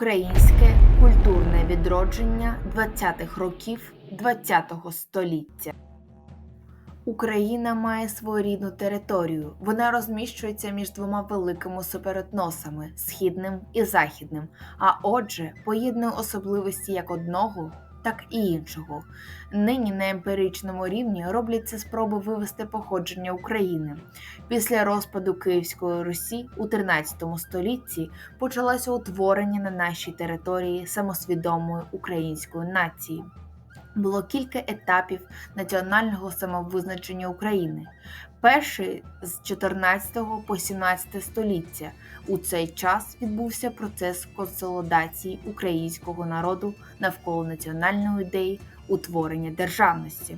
Українське культурне відродження 20-х років ХХ століття. Україна має своєрідну територію. Вона розміщується між двома великими суперетносами східним і західним, а отже, поєднує особливості як одного, так і іншого. Нині на емпіричному рівні робляться спроби вивести походження України. Після розпаду Київської Русі у 13 столітті почалося утворення на нашій території самосвідомої української нації. Було кілька етапів національного самовизначення України. Перший з 14 по 17 століття. У цей час відбувся процес консолідації українського народу навколо національної ідеї утворення державності.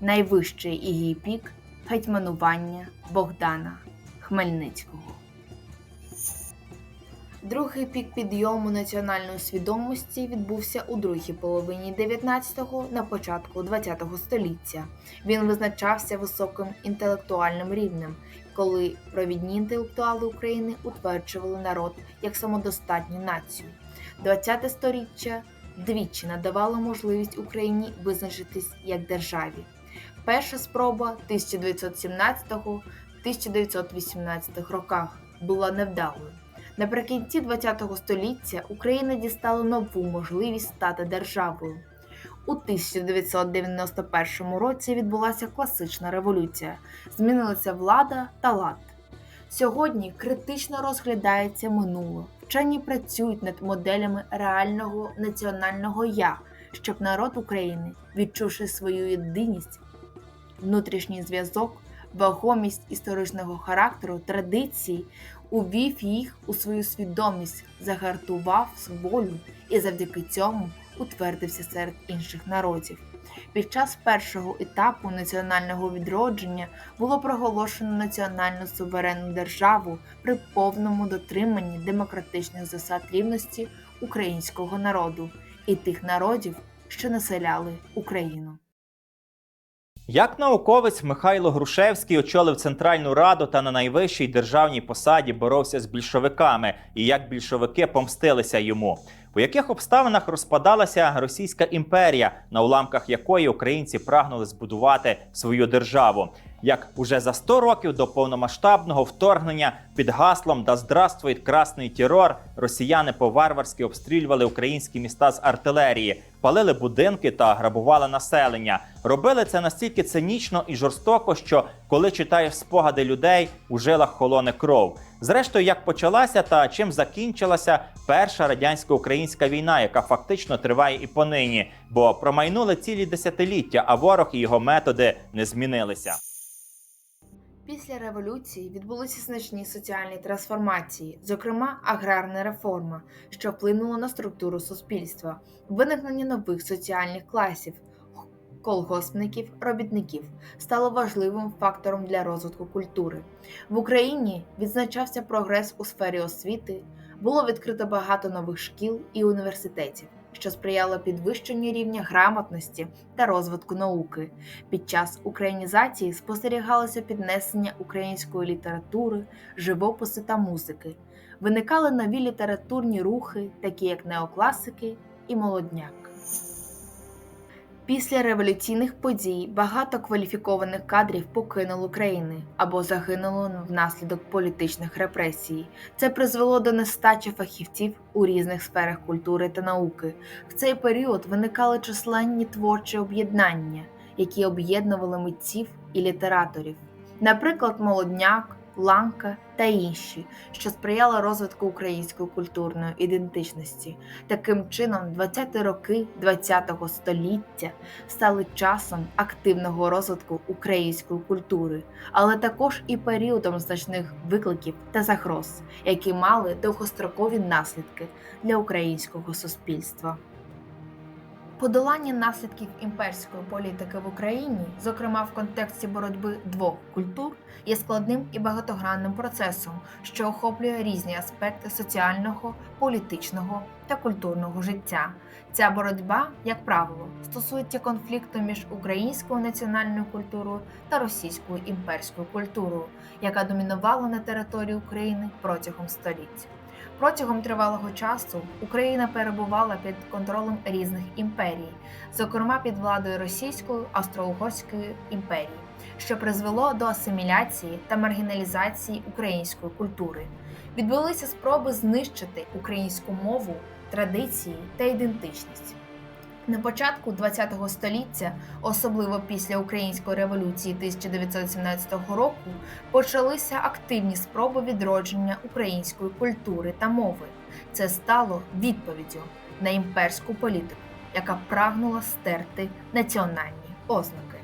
Найвищий її пік гетьманування Богдана Хмельницького. Другий пік підйому національної свідомості відбувся у другій половині 19-го на початку 20-го століття. Він визначався високим інтелектуальним рівнем, коли провідні інтелектуали України утверджували народ як самодостатню націю. 20-те сторіччя двічі надавало можливість Україні визначитись як державі. Перша спроба 1917-1918 роках була невдалою. Наприкінці ХХ століття Україна дістала нову можливість стати державою. У 1991 році відбулася класична революція, змінилася влада та лад. Сьогодні критично розглядається минуле. Вчені працюють над моделями реального національного я, щоб народ України, відчувши свою єдиність, внутрішній зв'язок, вагомість історичного характеру, традиції, увів їх у свою свідомість, загартував волю і завдяки цьому утвердився серед інших народів. Під час першого етапу національного відродження було проголошено національну суверенну державу при повному дотриманні демократичних засад рівності українського народу і тих народів, що населяли Україну. Як науковець Михайло Грушевський очолив Центральну Раду та на найвищій державній посаді боровся з більшовиками, і як більшовики помстилися йому, у яких обставинах розпадалася Російська імперія, на уламках якої українці прагнули збудувати свою державу, як уже за 100 років до повномасштабного вторгнення під гаслом Да здравствует красний терор росіяни по-варварськи обстрілювали українські міста з артилерії, палили будинки та грабували населення. Робили це настільки цинічно і жорстоко, що коли читаєш спогади людей, у жилах холоне кров. Зрештою, як почалася та чим закінчилася перша радянсько-українська війна, яка фактично триває і понині, бо промайнули цілі десятиліття, а ворог і його методи не змінилися. Після революції відбулися значні соціальні трансформації, зокрема аграрна реформа, що вплинула на структуру суспільства, виникнення нових соціальних класів, колгоспників, робітників стало важливим фактором для розвитку культури. В Україні відзначався прогрес у сфері освіти, було відкрито багато нових шкіл і університетів що сприяло підвищенню рівня грамотності та розвитку науки. Під час українізації спостерігалося піднесення української літератури, живопису та музики. Виникали нові літературні рухи, такі як неокласики і молодняк. Після революційних подій багато кваліфікованих кадрів покинуло країни або загинуло внаслідок політичних репресій. Це призвело до нестачі фахівців у різних сферах культури та науки. В цей період виникали численні творчі об'єднання, які об'єднували митців і літераторів, наприклад, молодняк ланка та інші, що сприяли розвитку української культурної ідентичності. Таким чином, 20-ті роки ХХ століття стали часом активного розвитку української культури, але також і періодом значних викликів та загроз, які мали довгострокові наслідки для українського суспільства. Подолання наслідків імперської політики в Україні, зокрема в контексті боротьби двох культур, є складним і багатогранним процесом, що охоплює різні аспекти соціального, політичного та культурного життя. Ця боротьба, як правило, стосується конфлікту між українською національною культурою та російською імперською культурою, яка домінувала на території України протягом століть. Протягом тривалого часу Україна перебувала під контролем різних імперій, зокрема під владою Російської Австро-Угорської імперії, що призвело до асиміляції та маргіналізації української культури. Відбулися спроби знищити українську мову, традиції та ідентичність. На початку ХХ століття, особливо після Української революції 1917 року, почалися активні спроби відродження української культури та мови. Це стало відповіддю на імперську політику, яка прагнула стерти національні ознаки.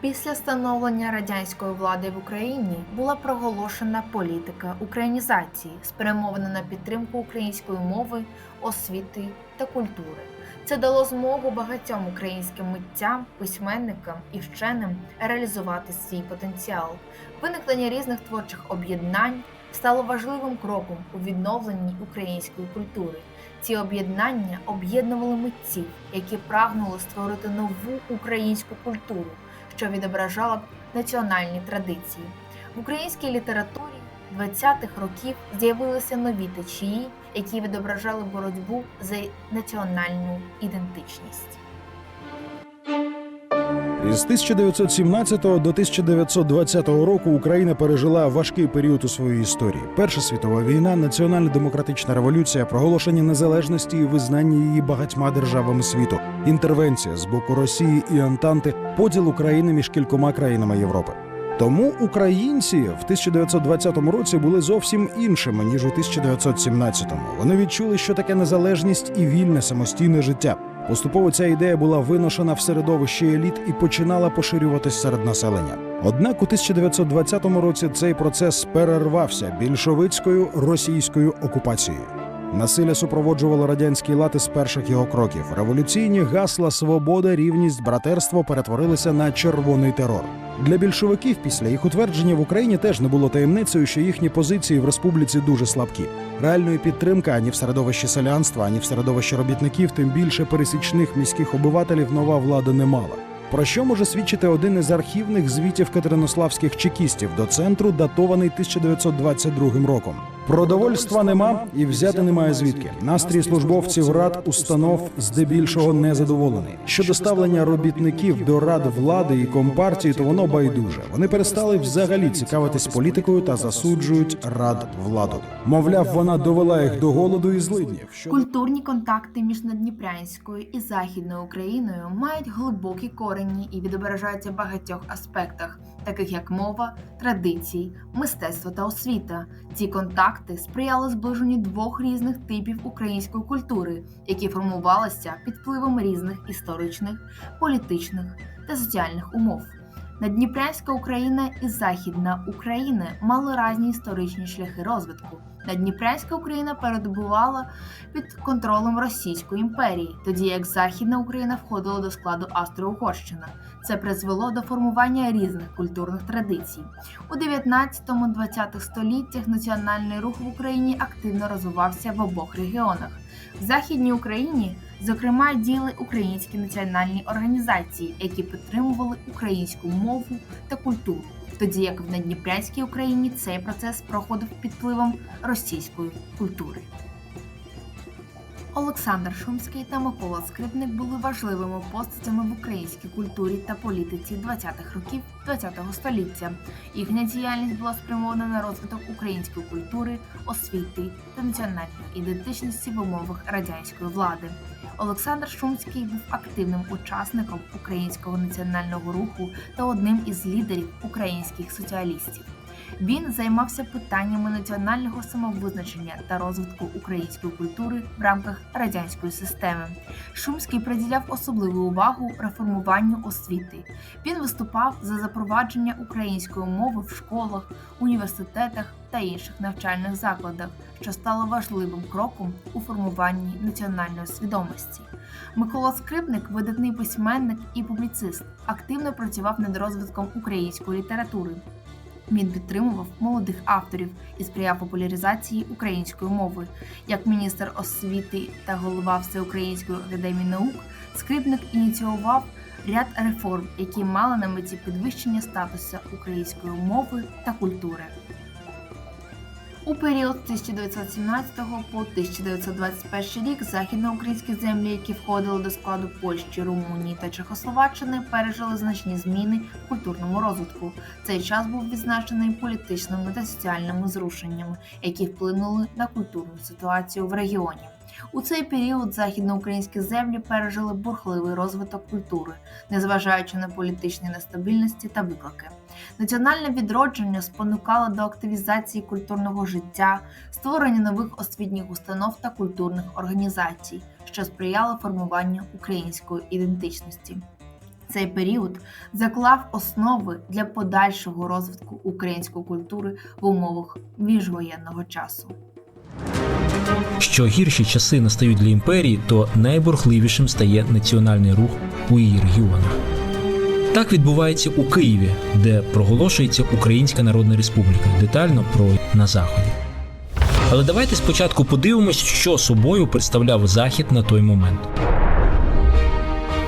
Після становлення радянської влади в Україні була проголошена політика українізації, спрямована на підтримку української мови, освіти та культури. Це дало змогу багатьом українським митцям, письменникам і вченим реалізувати свій потенціал. Виникнення різних творчих об'єднань стало важливим кроком у відновленні української культури. Ці об'єднання об'єднували митців, які прагнули створити нову українську культуру, що відображала б національні традиції. В українській літературі 20-х років з'явилися нові течії, які відображали боротьбу за національну ідентичність. Із 1917 до 1920 року Україна пережила важкий період у своїй історії. Перша світова війна, національно-демократична революція, проголошення незалежності і визнання її багатьма державами світу, інтервенція з боку Росії і Антанти, поділ України між кількома країнами Європи. Тому українці в 1920 році були зовсім іншими ніж у 1917-му. Вони відчули, що таке незалежність і вільне самостійне життя. Поступово ця ідея була виношена в середовище еліт і починала поширюватись серед населення. Однак у 1920 році цей процес перервався більшовицькою російською окупацією. Насилля супроводжувало радянський лад із перших його кроків. Революційні гасла свобода, рівність, братерство перетворилися на червоний терор. Для більшовиків після їх утвердження в Україні теж не було таємницею, що їхні позиції в республіці дуже слабкі. Реальної підтримки ані в середовищі селянства, ані в середовищі робітників, тим більше пересічних міських обивателів нова влада не мала. Про що може свідчити один із архівних звітів катеринославських чекістів до центру, датований 1922 роком. Продовольства нема і взяти немає звідки. Настрій службовців рад установ здебільшого незадоволений. Щодо ставлення робітників до рад влади і компартії, то воно байдуже. Вони перестали взагалі цікавитись політикою та засуджують рад владу. Мовляв, вона довела їх до голоду і злиднів. Культурні контакти між Надніпрянською і Західною Україною мають глибокі корені і відображаються в багатьох аспектах, таких як мова, традиції, мистецтво та освіта. Ці контакти сприяли зближенню двох різних типів української культури, які формувалися під впливом різних історичних, політичних та соціальних умов. Надніпрянська Україна і Західна Україна мали різні історичні шляхи розвитку. Надніпрянська Україна перебувала під контролем Російської імперії, тоді як Західна Україна входила до складу Австро-Угорщина. Це призвело до формування різних культурних традицій. У 19-20 століттях національний рух в Україні активно розвивався в обох регіонах. В Західній Україні, зокрема, діяли українські національні організації, які підтримували українську мову та культуру тоді як в Надніпрянській Україні цей процес проходив під впливом російської культури. Олександр Шумський та Микола Скрипник були важливими постатями в українській культурі та політиці 20-х років ХХ століття. Їхня діяльність була спрямована на розвиток української культури, освіти та національної ідентичності в умовах радянської влади. Олександр Шумський був активним учасником українського національного руху та одним із лідерів українських соціалістів. Він займався питаннями національного самовизначення та розвитку української культури в рамках радянської системи. Шумський приділяв особливу увагу реформуванню освіти. Він виступав за запровадження української мови в школах, університетах та інших навчальних закладах, що стало важливим кроком у формуванні національної свідомості. Микола Скрипник, видатний письменник і публіцист, активно працював над розвитком української літератури. Він підтримував молодих авторів і сприяв популяризації української мови. Як міністр освіти та голова Всеукраїнської академії наук, скрипник ініціював ряд реформ, які мали на меті підвищення статусу української мови та культури. У період з 1917 по 1921 рік західноукраїнські землі, які входили до складу Польщі, Румунії та Чехословаччини, пережили значні зміни в культурному розвитку. Цей час був відзначений політичними та соціальними зрушеннями, які вплинули на культурну ситуацію в регіоні. У цей період західноукраїнські землі пережили бурхливий розвиток культури, незважаючи на політичні нестабільності та виклики. Національне відродження спонукало до активізації культурного життя, створення нових освітніх установ та культурних організацій, що сприяло формуванню української ідентичності. Цей період заклав основи для подальшого розвитку української культури в умовах міжвоєнного часу. Що гірші часи настають для імперії, то найбурхливішим стає національний рух у її регіонах. Так відбувається у Києві, де проголошується Українська Народна Республіка. Детально про на заході. Але давайте спочатку подивимось, що собою представляв захід на той момент.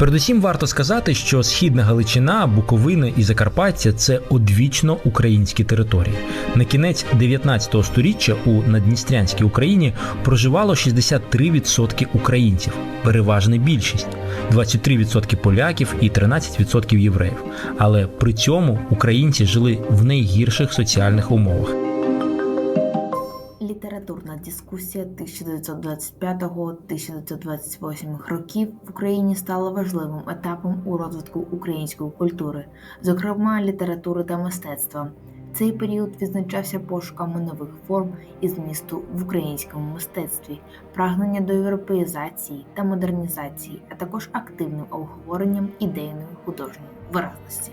Передусім варто сказати, що східна Галичина, Буковина і Закарпаття це одвічно українські території. На кінець 19 століття у Надністрянській Україні проживало 63% українців, переважна більшість, 23% поляків і 13% євреїв. Але при цьому українці жили в найгірших соціальних умовах. Літературна дискусія 1925-1928 років в Україні стала важливим етапом у розвитку української культури, зокрема літератури та мистецтва. Цей період відзначався пошуками нових форм і змісту в українському мистецтві, прагнення до європеїзації та модернізації, а також активним обговоренням ідейної художньої виразності.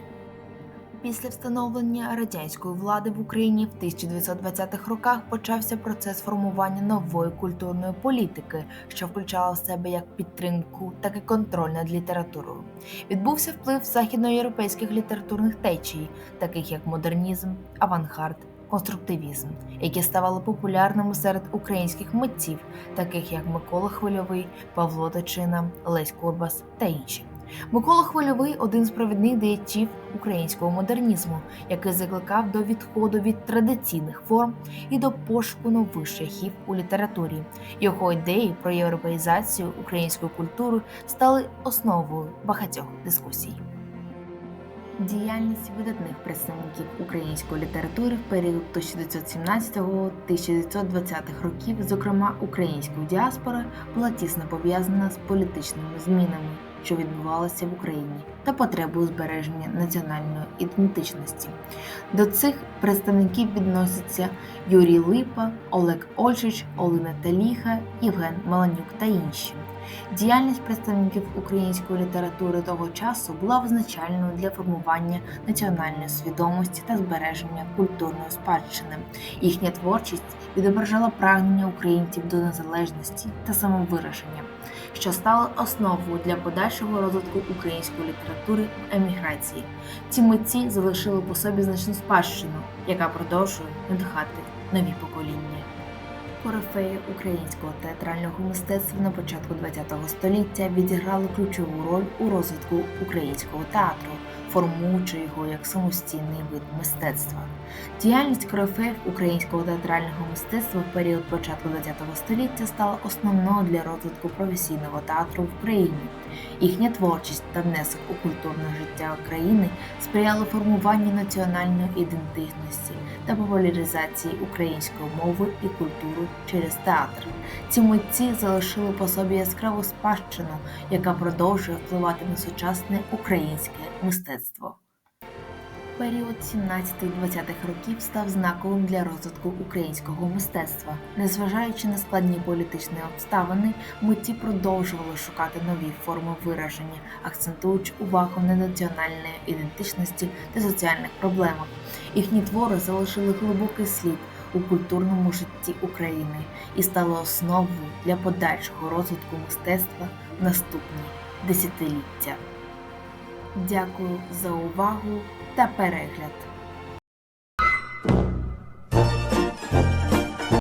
Після встановлення радянської влади в Україні в 1920-х роках почався процес формування нової культурної політики, що включала в себе як підтримку, так і контроль над літературою. Відбувся вплив західноєвропейських літературних течій, таких як модернізм, авангард, конструктивізм, які ставали популярними серед українських митців, таких як Микола Хвильовий, Павло Тичина, Лесь Курбас та інші. Микола Хвильовий один з провідних діячів українського модернізму, який закликав до відходу від традиційних форм і до пошуку нових шляхів у літературі. Його ідеї про європеїзацію української культури стали основою багатьох дискусій. Діяльність видатних представників української літератури в період 1917-1920-х років, зокрема української діаспори, була тісно пов'язана з політичними змінами, що відбувалося в Україні, та потребу збереження національної ідентичності. До цих представників відносяться Юрій Липа, Олег Ольшич, Олена Таліха, Євген Маланюк та інші. Діяльність представників української літератури того часу була визначальною для формування національної свідомості та збереження культурної спадщини. Їхня творчість відображала прагнення українців до незалежності та самовираження, що стало основою для подальшого розвитку української літератури в еміграції. Ці митці залишили по собі значну спадщину, яка продовжує надихати нові покоління. Корифеї українського театрального мистецтва на початку ХХ століття відіграли ключову роль у розвитку українського театру, формуючи його як самостійний вид мистецтва. Діяльність корифеїв українського театрального мистецтва в період початку ХХ століття стала основною для розвитку професійного театру в Україні. Їхня творчість та внесок у культурне життя України сприяли формуванню національної ідентичності та популяризації української мови і культури через театр. Ці митці залишили по собі яскраву спадщину, яка продовжує впливати на сучасне українське мистецтво. Період 17-20-х років став знаковим для розвитку українського мистецтва. Незважаючи на складні політичні обставини, митці продовжували шукати нові форми вираження, акцентуючи увагу на національній ідентичності та соціальних проблемах. Їхні твори залишили глибокий слід у культурному житті України і стали основою для подальшого розвитку мистецтва в наступні десятиліття. Дякую за увагу та перегляд.